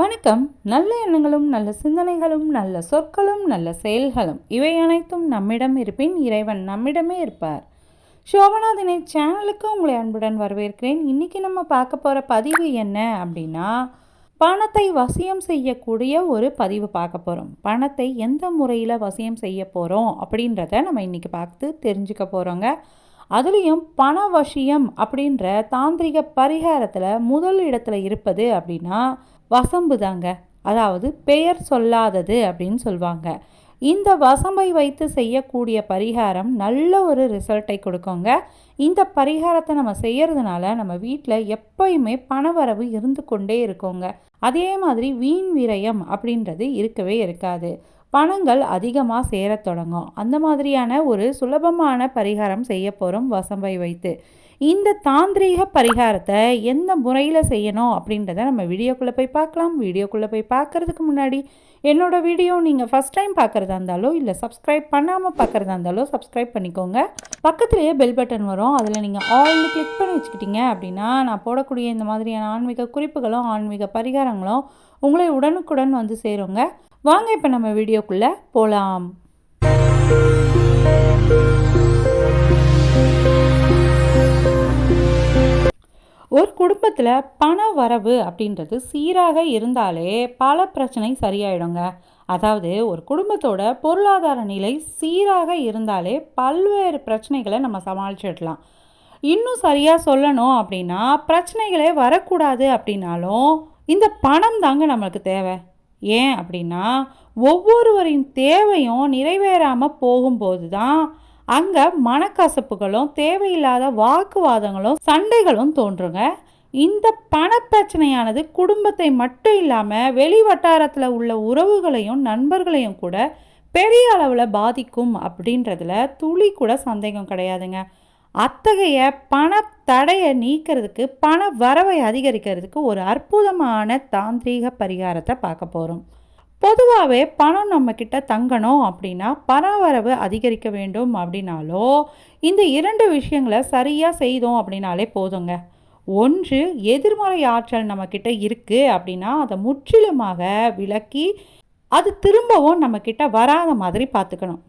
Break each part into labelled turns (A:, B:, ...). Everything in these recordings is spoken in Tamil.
A: வணக்கம். நல்ல எண்ணங்களும் நல்ல சிந்தனைகளும் நல்ல சொற்களும் நல்ல செயல்களும் இவை அனைத்தும் நம்மிடம் இருப்பின் இறைவன் நம்மிடமே இருப்பார். சோபநாதினை சேனலுக்கு உங்களை அன்புடன் வரவேற்கிறேன். இன்றைக்கி நம்ம பார்க்க போகிற பதிவு என்ன அப்படின்னா பணத்தை வசியம் செய்யக்கூடிய ஒரு பதிவு பார்க்க போகிறோம் பணத்தை எந்த முறையில் வசியம் செய்ய போகிறோம் அப்படின்றத நம்ம இன்றைக்கி பார்த்து தெரிஞ்சுக்க போகிறோங்க அதுலேயும் பண வசியம் அப்படின்ற தாந்திரிக பரிகாரத்தில் முதல் இடத்துல இருப்பது அப்படின்னா வசம்பு தாங்க அதாவது பெயர் சொல்லாதது அப்படின்னு சொல்லுவாங்க இந்த வசம்பை வைத்து செய்யக்கூடிய பரிகாரம் நல்ல ஒரு ரிசல்ட்டை கொடுக்குங்க. இந்த பரிகாரத்தை நம்ம செய்யறதுனால நம்ம வீட்டில் எப்பயுமே பணவரவு இருந்து கொண்டே இருக்கோங்க. அதே மாதிரி வீண் விரயம் அப்படின்றது இருக்கவே இருக்காது. பணங்கள் அதிகமாக சேரத் தொடங்கும். அந்த மாதிரியான ஒரு சுலபமான பரிகாரம் செய்ய போகிறோம் வசம்பை வைத்து. இந்த தாந்திரீக பரிகாரத்தை எந்த முறையில் செய்யணும் அப்படின்றத நம்ம வீடியோக்குள்ளே போய் பார்க்கலாம். வீடியோக்குள்ளே போய் பார்க்குறதுக்கு முன்னாடி என்னோடய வீடியோ நீங்கள் ஃபஸ்ட் டைம் பார்க்குறதா இருந்தாலோ இல்லை சப்ஸ்கிரைப் பண்ணாமல் பார்க்குறதா இருந்தாலோ சப்ஸ்கிரைப் பண்ணிக்கோங்க. பக்கத்துலேயே பெல் பட்டன் வரும். அதில் நீங்கள் ஆல்னு கிளிக் பண்ணி வச்சுக்கிட்டீங்க அப்படின்னா நான் போடக்கூடிய இந்த மாதிரியான ஆன்மீக குறிப்புகளும் ஆன்மீக பரிகாரங்களும் உங்களை உடனுக்குடன் வந்து சேருங்க. வாங்க இப்போ நம்ம வீடியோக்குள்ளே போகலாம் ஒரு குடும்பத்தில் பண வரவு அப்படின்றது சீராக இருந்தாலே பல பிரச்சனை சரியாயிடுங்க. அதாவது ஒரு குடும்பத்தோட பொருளாதார நிலை சீராக இருந்தாலே பல்வேறு பிரச்சனைகளை நம்ம சமாளிச்சிடலாம். இன்னும் சரியாக சொல்லணும் அப்படின்னா பிரச்சனைகளே வரக்கூடாது அப்படின்னாலும் இந்த பணம் தாங்க நம்மளுக்கு தேவை. ஏன் அப்படின்னா ஒவ்வொருவரின் தேவையும் நிறைவேறாமல் போகும்போது தான் அங்கே மனக்கசப்புகளும் தேவையில்லாத வாக்குவாதங்களும் சண்டைகளும் தோன்றுங்க. இந்த பணப்பிரச்சனையானது குடும்பத்தை மட்டும் இல்லாமல் வெளி வட்டாரத்தில் உள்ள உறவுகளையும் நண்பர்களையும் கூட பெரிய அளவில் பாதிக்கும் அப்படின்றதுல துளி கூட சந்தேகம் கிடையாதுங்க. அத்தகைய பண தடையை நீக்கிறதுக்கு பண வரவை அதிகரிக்கிறதுக்கு ஒரு அற்புதமான தாந்திரீக பரிகாரத்தை பார்க்க போகிறோம் பொதுவாகவே பணம் நம்மக்கிட்ட தங்கணும் அப்படின்னா பணவரவு அதிகரிக்க வேண்டும் அப்படின்னாலோ இந்த இரண்டு விஷயங்களை சரியாக செய்தோம் அப்படின்னாலே போதுங்க. ஒன்று எதிர்மறை ஆற்றல் நம்மக்கிட்ட இருக்குது அப்படின்னா அதை முற்றிலுமாக விலக்கி அது திரும்பவும் நம்மக்கிட்ட வராத மாதிரி பார்த்துக்கணும்.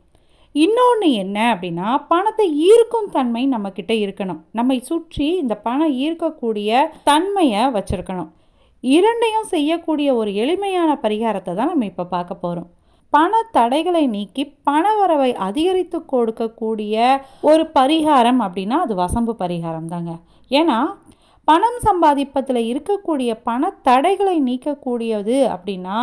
A: இன்னொன்று என்ன அப்படின்னா பணத்தை ஈர்க்கும் தன்மை நம்மக்கிட்ட இருக்கணும். நம்மை சுற்றி இந்த பணம் ஈர்க்கக்கூடிய தன்மையை வச்சுருக்கணும். இரண்டையும் செய்யக்கூடிய ஒரு எளிமையான பரிகாரத்தை தான் நம்ம இப்போ பார்க்க போகிறோம் பண தடைகளை நீக்கி பண வரவை அதிகரித்து கொடுக்கக்கூடிய ஒரு பரிகாரம் அப்படின்னா அது வசம்பு பரிகாரம் தாங்க. ஏன்னா பணம் சம்பாதிப்பதில் இருக்கக்கூடிய பண தடைகளை நீக்கக்கூடியது அப்படின்னா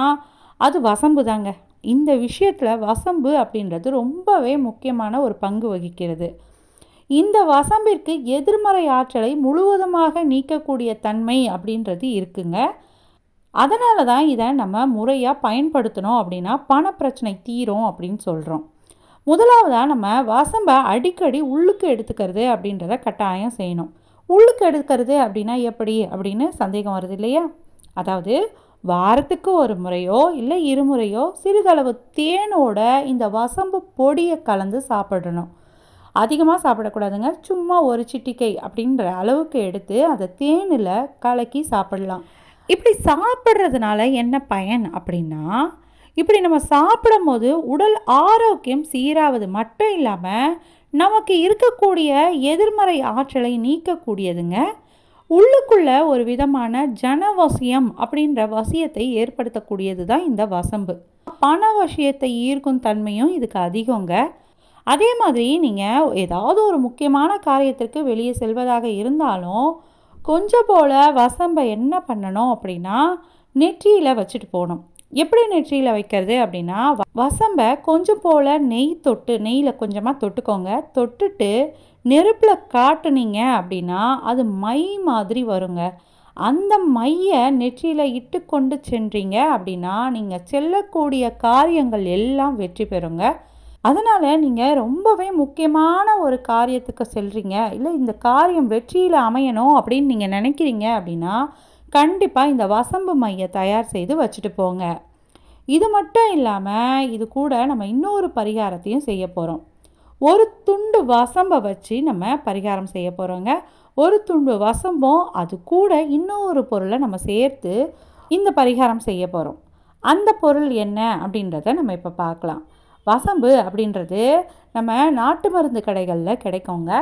A: அது வசம்பு தாங்க. இந்த விஷயத்தில் வசம்பு அப்படின்றது ரொம்பவே முக்கியமான ஒரு பங்கு வகிக்கிறது. இந்த வசம்பிற்கு எதிர்மறை ஆற்றலை முழுவதுமாக நீக்கக்கூடிய தன்மை அப்படின்றது இருக்குங்க. அதனால தான் இதை நம்ம முறையாக பயன்படுத்தணும் அப்படின்னா பணப்பிரச்சனை தீரும் அப்படின்னு சொல்கிறோம் முதலாவதாக நம்ம வசம்பை அடிக்கடி உள்ளுக்கு எடுத்துக்கிறது அப்படின்றத கட்டாயம் செய்யணும். உள்ளுக்கு எடுக்கிறது அப்படின்னா எப்படி அப்படின்னு சந்தேகம் வருது இல்லையா? அதாவது வாரத்துக்கு ஒரு முறையோ இல்லை இருமுறையோ சிறிதளவு தேனோட இந்த வசம்பு பொடியை கலந்து சாப்பிடணும். அதிகமாக சாப்பிடக்கூடாதுங்க. சும்மா ஒரு சிட்டிக்கை அப்படின்ற அளவுக்கு எடுத்து அதை தேனில் கலக்கி சாப்பிடலாம். இப்படி சாப்பிட்றதுனால என்ன பயன் அப்படின்னா இப்படி நம்ம சாப்பிடும் போது உடல் ஆரோக்கியம் சீராவது மட்டும் இல்லாமல் நமக்கு இருக்கக்கூடிய எதிர்மறை ஆற்றலை நீக்கக்கூடியதுங்க. உள்ளுக்குள்ள ஒரு விதமான ஜனவசியம் அப்படின்ற வசியத்தை ஏற்படுத்தக்கூடியது தான் இந்த வசம்பு. பண வசியத்தை ஈர்க்கும் தன்மையும் இதுக்கு அதிகங்க. அதே மாதிரி நீங்கள் ஏதாவது ஒரு முக்கியமான காரியத்திற்கு வெளியே செல்வதாக இருந்தாலும் கொஞ்சம் போல் வசம்பை என்ன பண்ணணும் அப்படின்னா நெற்றியில் வச்சுட்டு போகணும். எப்படி நெற்றியில் வைக்கிறது அப்படின்னா வசம்பை கொஞ்சம் போல் நெய் தொட்டு நெய்யில் கொஞ்சமாக தொட்டுக்கோங்க. தொட்டுட்டு நெருப்பில் காட்டுனீங்க அப்படின்னா அது மை மாதிரி வருங்க. அந்த மையை நெற்றியில் இட்டு கொண்டு சென்றீங்க அப்படின்னா நீங்கள் செல்லக்கூடிய காரியங்கள் எல்லாம் வெற்றி பெறுங்க. அதனால் நீங்கள் ரொம்பவே முக்கியமான ஒரு காரியத்துக்கு செல்கிறீங்க இல்லை இந்த காரியம் வெற்றியில் அமையணும் அப்படின்னு நீங்கள் நினைக்கிறீங்க அப்படின்னா கண்டிப்பாக இந்த வசம்பு மையை தயார் செய்து வச்சுட்டு போங்க. இது மட்டும் இல்லாமல் இது கூட நம்ம இன்னொரு பரிகாரத்தையும் செய்ய போகிறோம் ஒரு துண்டு வசம்பை வச்சு நம்ம பரிகாரம் செய்ய போகிறோங்க ஒரு துண்டு வசம்பும் அது கூட இன்னொரு பொருளை நம்ம சேர்த்து இந்த பரிகாரம் செய்ய போகிறோம் அந்த பொருள் என்ன அப்படின்றத நம்ம இப்போ பார்க்கலாம். வசம்பு அப்படின்றது நம்ம நாட்டு மருந்து கடைகளில் கிடைக்குங்க.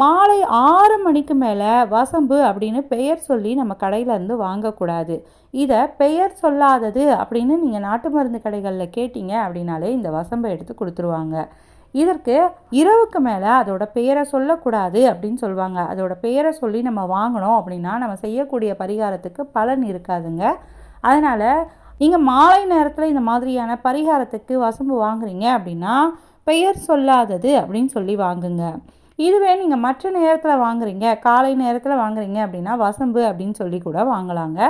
A: மாலை ஆறு மணிக்கு மேலே வசம்பு அப்படின்னு பெயர் சொல்லி நம்ம கடையிலேருந்து வாங்கக்கூடாது. இதை பெயர் சொல்லாதது அப்படின்னு நீங்கள் நாட்டு மருந்து கடைகளில் கேட்டிங்க அப்படின்னாலே இந்த வசம்பை எடுத்து கொடுத்துருவாங்க. இதற்கு இரவுக்கு மேலே அதோட பெயரை சொல்லக்கூடாது அப்படின்னு சொல்லுவாங்க அதோட பெயரை சொல்லி நம்ம வாங்கினோம் அப்படின்னா நம்ம செய்யக்கூடிய பரிகாரத்துக்கு பலன் இருக்காதுங்க. அதனால் நீங்கள் மாலை நேரத்தில் இந்த மாதிரியான பரிகாரத்துக்கு வசம்பு வாங்குறீங்க அப்படின்னா பெயர் சொல்லாதது அப்படின்னு சொல்லி வாங்குங்க. இதுவே நீங்கள் மற்ற நேரத்தில் வாங்குறீங்க காலை நேரத்தில் வாங்குறீங்க அப்படின்னா வசம்பு அப்படின்னு சொல்லி கூட வாங்கலாங்க.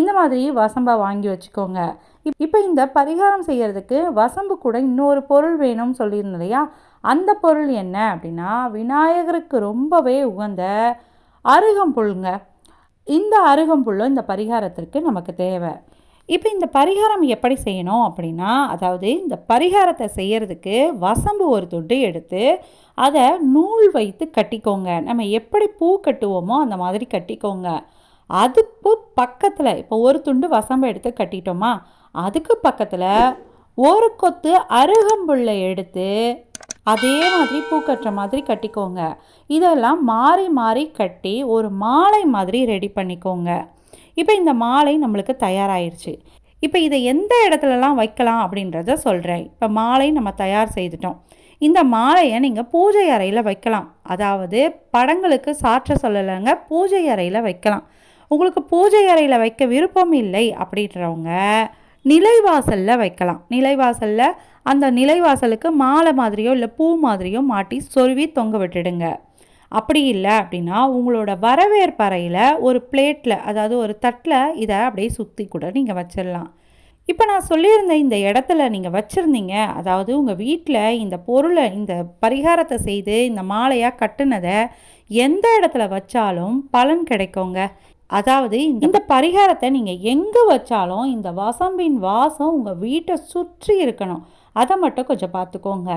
A: இந்த மாதிரி வசம்பை வாங்கி வச்சுக்கோங்க. இப் இப்போ இந்த பரிகாரம் செய்கிறதுக்கு வசம்பு கூட இன்னொரு பொருள் வேணும்னு சொல்லியிருந்தோம் இல்லையா? அந்த பொருள் என்ன அப்படின்னா விநாயகருக்கு ரொம்பவே உகந்த அருகம்புல்ங்க. இந்த அருகம்புல்லும் இந்த பரிகாரத்திற்கு நமக்கு தேவை. இப்போ இந்த பரிகாரம் எப்படி செய்யணும் அப்படின்னா அதாவது இந்த பரிகாரத்தை செய்கிறதுக்கு வசம்பு ஒரு துண்டு எடுத்து அதை நூல் வைத்து கட்டிக்கோங்க. நம்ம எப்படி பூ கட்டுவோமோ அந்த மாதிரி கட்டிக்கோங்க. அதுக்கு பக்கத்தில் இப்போ ஒரு துண்டு வசம்பை எடுத்து கட்டிட்டோமா அதுக்கு பக்கத்தில் ஒரு கொத்து அருகம்புல்லை எடுத்து அதே மாதிரி பூ கட்டுற மாதிரி கட்டிக்கோங்க. இதெல்லாம் மாறி மாறி கட்டி ஒரு மாலை மாதிரி ரெடி பண்ணிக்கோங்க. இப்போ இந்த மாலை நம்மளுக்கு தயாராகிருச்சு இப்போ இதை எந்த இடத்துலலாம் வைக்கலாம் அப்படின்றத சொல்கிறேன் இப்போ மாலை நம்ம தயார் செய்துட்டோம். இந்த மாலையை நீங்கள் பூஜை அறையில் வைக்கலாம். அதாவது படங்களுக்கு சாற்ற சொல்லலைங்க பூஜை அறையில் வைக்கலாம். உங்களுக்கு பூஜை அறையில் வைக்க விருப்பம் இல்லை அப்படின்றவங்க நிலைவாசலில் வைக்கலாம். நிலைவாசலில் அந்த நிலைவாசலுக்கு மாலை மாதிரியோ இல்லை பூ மாதிரியோ மாட்டி சொருவி தொங்க விட்டுடுங்க. அப்படி இல்லை அப்படின்னா உங்களோட வரவேற்பறையில் ஒரு பிளேட்டில் அதாவது ஒரு தட்டில் இதை அப்படியே சுற்றி கூட நீங்கள் வச்சிடலாம் இப்போ நான் சொல்லியிருந்த இந்த இடத்துல நீங்கள் வச்சுருந்தீங்க அதாவது உங்கள் வீட்டில் இந்த பொருளை இந்த பரிகாரத்தை செய்து இந்த மாலையாக கட்டுனதை எந்த இடத்துல வச்சாலும் பலன் கிடைக்குங்க. அதாவது இந்த பரிகாரத்தை நீங்கள் எங்கே வச்சாலும் இந்த வசம்பின் வாசம் உங்கள் வீட்டை சுற்றி இருக்கணும். அதை மட்டும் கொஞ்சம் பார்த்துக்கோங்க.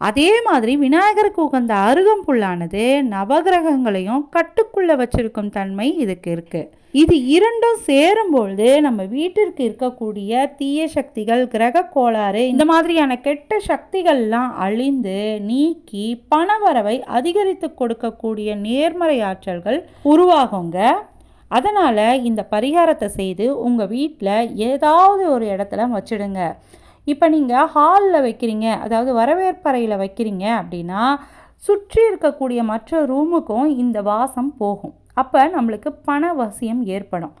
A: அதே மாதிரி விநாயகருக்கு உகந்த அருகம்புல்லானது நவகிரகங்களையும் கட்டுக்குள்ளே வச்சிருக்கும் தன்மை இதுக்கு இருக்குது இது இரண்டும் சேரும்பொழுது நம்ம வீட்டிற்கு இருக்கக்கூடிய தீய சக்திகள் கிரக கோளாறு இந்த மாதிரியான கெட்ட சக்திகள்லாம் அழிந்து நீக்கி பணவரவை அதிகரித்து கொடுக்கக்கூடிய நேர்மறை ஆற்றல்கள் உருவாகுங்க. அதனால் இந்த பரிகாரத்தை செய்து உங்கள் வீட்டில் ஏதாவது ஒரு இடத்துல வச்சிடுங்க. இப்போ நீங்கள் ஹாலில் வைக்கிறீங்க அதாவது வரவேற்பறையில் வைக்கிறீங்க அப்படின்னா சுற்றி இருக்கக்கூடிய மற்ற ரூமுக்கும் இந்த வாசம் போகும். அப்போ நம்மளுக்கு பண வசியம் ஏற்படும்.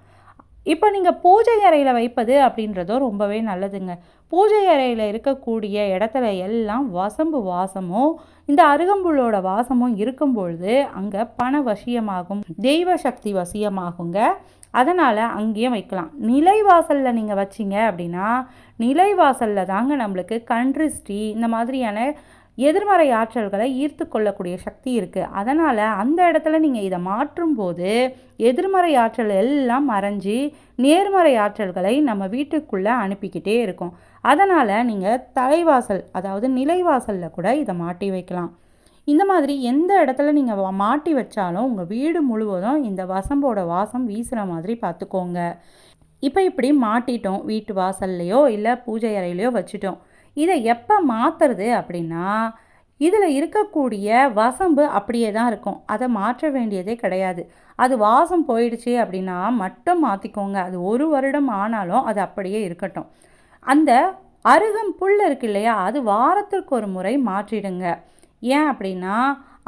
A: இப்போ நீங்கள் பூஜை அறையில் வைப்பது அப்படின்றதும் ரொம்பவே நல்லதுங்க. பூஜை அறையில் இருக்கக்கூடிய இடத்துல எல்லாம் வசம்பு வாசமும் இந்த அருகம்புல்லோட வாசமும் இருக்கும் பொழுது அங்கே பண வசியமாகும் தெய்வ சக்தி வசியமாகுங்க. அதனால் அங்கேயும் வைக்கலாம். நிலைவாசலில் நீங்கள் வச்சிங்க அப்படின்னா நிலைவாசலில் தாங்க நம்மளுக்கு கண்ட்ரிஸ்டி இந்த மாதிரியான எதிர்மறை ஆற்றல்களை ஈர்த்து கொள்ளக்கூடிய சக்தி இருக்குது அதனால் அந்த இடத்துல நீங்கள் இதை மாற்றும்போது எதிர்மறை ஆற்றல் எல்லாம் மறைஞ்சி நேர்மறை ஆற்றல்களை நம்ம வீட்டுக்குள்ளே அனுப்பிக்கிட்டே இருக்கும். அதனால் நீங்கள் தலைவாசல் அதாவது நிலைவாசலில் கூட இதை மாட்டி வைக்கலாம். இந்த மாதிரி எந்த இடத்துல நீங்கள் மாட்டி வச்சாலும் உங்கள் வீடு முழுவதும் இந்த வசம்போட வாசம் வீசுகிற மாதிரி பார்த்துக்கோங்க. இப்போ இப்படி மாட்டிட்டோம் வீட்டு வாசல்லையோ இல்லை பூஜை அறையிலையோ வச்சுட்டோம். இதை எப்போ மாற்றுறது அப்படின்னா இதில் இருக்கக்கூடிய வசம்பு அப்படியே தான் இருக்கும். அதை மாற்ற வேண்டியதே கிடையாது. அது வாசம் போயிடுச்சு அப்படின்னா மட்டும் மாற்றிக்கோங்க அது ஒரு வருடம் ஆனாலும் அது அப்படியே இருக்கட்டும். அந்த அருகம் புல் இருக்கு இல்லையா? அது வாரத்திற்கு ஒரு முறை மாற்றிடுங்க. ஏன் அப்படின்னா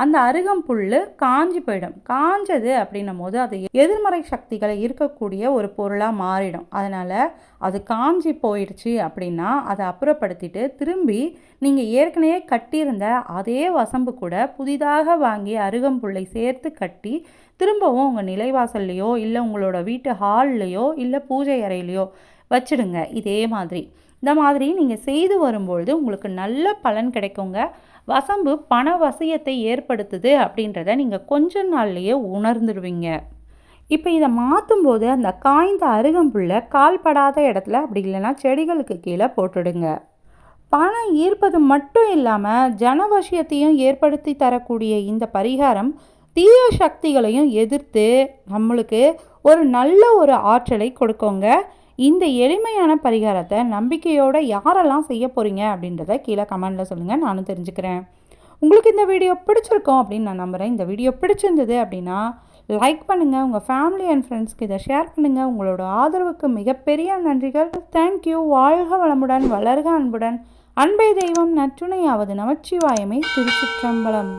A: அந்த அருகம்புல் காஞ்சி போயிடும். காஞ்சது அப்படின்னும் போது அது எதிர்மறை சக்திகளை இருக்கக்கூடிய ஒரு பொருளாக மாறிடும். அதனால் அது காஞ்சி போயிடுச்சு அப்படின்னா அதை அப்புறப்படுத்திட்டு திரும்பி நீங்கள் ஏற்கனவே கட்டியிருந்த அதே வசம்பு கூட புதிதாக வாங்கி அருகம்புல்லை சேர்த்து கட்டி திரும்பவும் உங்கள் நிலைவாசல்லையோ இல்லை உங்களோட வீட்டு ஹால்லையோ இல்லை பூஜை அறையிலையோ வச்சுடுங்க. இதே மாதிரி. இந்த மாதிரி நீங்கள் செய்து வரும்பொழுது உங்களுக்கு நல்ல பலன் கிடைக்குங்க. வசம்பு பண வசியத்தை ஏற்படுத்துது அப்படின்றத நீங்கள் கொஞ்ச நாள்லேயே உணர்ந்துடுவீங்க. இப்போ இதை மாற்றும் போது அந்த காய்ந்த அருகம்புல்ல கால்படாத இடத்துல அப்படி இல்லைன்னா செடிகளுக்கு கீழே போட்டுடுங்க. பணம் ஈர்ப்பது மட்டும் இல்லாமல் ஜனவசியத்தையும் ஏற்படுத்தி தரக்கூடிய இந்த பரிகாரம் தீய சக்திகளையும் எதிர்த்து நம்மளுக்கு ஒரு நல்ல ஒரு ஆற்றலை கொடுக்கோங்க. இந்த எளிமையான பரிகாரத்தை நம்பிக்கையோடு யாரெல்லாம் செய்ய போகிறீங்க அப்படின்றத கீழே கமெண்டில் சொல்லுங்கள் நானும் தெரிஞ்சுக்கிறேன். உங்களுக்கு இந்த வீடியோ பிடிச்சிருக்கோம் அப்படின்னு நான் நம்புகிறேன் இந்த வீடியோ பிடிச்சிருந்தது அப்படின்னா லைக் பண்ணுங்கள் உங்கள் ஃபேமிலி அண்ட் ஃப்ரெண்ட்ஸ்க்கு இதை ஷேர் பண்ணுங்கள் உங்களோட ஆதரவுக்கு மிகப்பெரிய நன்றிகள். தேங்க்யூ வாழ்க வளமுடன் வளர்க அன்புடன். அன்பை தெய்வம் நற்றுணையாவது நமச்சிவாயமே திருச்சிற்றம்பலம்.